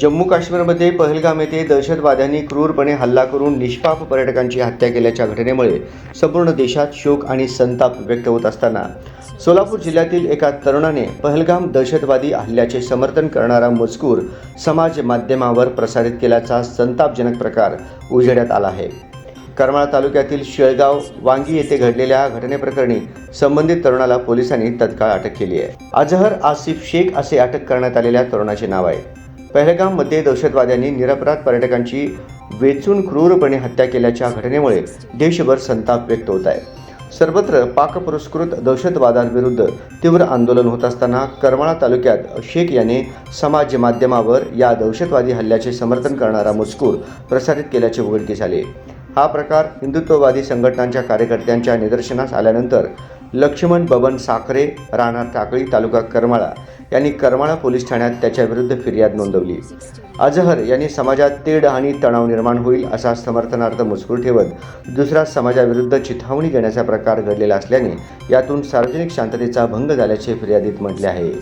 जम्मू काश्मीरमध्ये पहलगाम येथे दहशतवाद्यांनी क्रूरपणे हल्ला करून निष्पाप पर्यटकांची हत्या केल्याच्या घटनेमुळे संपूर्ण देशात शोक आणि संताप व्यक्त होत असताना सोलापूर जिल्ह्यातील एका तरुणाने पहलगाम दहशतवादी हल्ल्याचे समर्थन करणारा मजकूर समाज माध्यमावर प्रसारित केल्याचा संतापजनक प्रकार उजेडात आला आहे. करमाळा तालुक्यातील शेळगाव वांगी येथे घडलेल्या घटनेप्रकरणी संबंधित तरुणाला पोलिसांनी तत्काळ अटक केली आहे. अजहर आसिफ शेख असे अटक करण्यात आलेल्या तरुणाचे नाव आहे. पहलगाममध्ये दहशतवाद्यांनी निरपराध पर्यटकांची वेचून क्रूरपणे हत्या केल्याच्या घटनेमुळे देशभर संताप व्यक्त होत आहे. सर्वत्र पाकपुरस्कृत दहशतवादांविरुद्ध तीव्र आंदोलन होत असताना करमाळा तालुक्यात शेख याने समाज माध्यमावर या दहशतवादी हल्ल्याचे समर्थन करणारा मजकूर प्रसारित केल्याचे उघडकीस आले हा प्रकार हिंदुत्ववादी संघटनांच्या कार्यकर्त्यांच्या निदर्शनास आल्यानंतर लक्ष्मण बबन साखरे राणा टाकळी तालुका करमाळा यांनी करमाळा पोलीस ठाण्यात त्याच्याविरुद्ध फिर्याद नोंदवली. अजहर यांनी समाजात तेढ आणि तणाव निर्माण होईल असा समर्थनार्थ मजकूर ठेवत दुसरा समाजाविरुद्ध चिथावणी देण्याचा प्रकार घडलेला असल्याने यातून सार्वजनिक शांततेचा भंग झाल्याचे फिर्यादीत म्हटले आहे.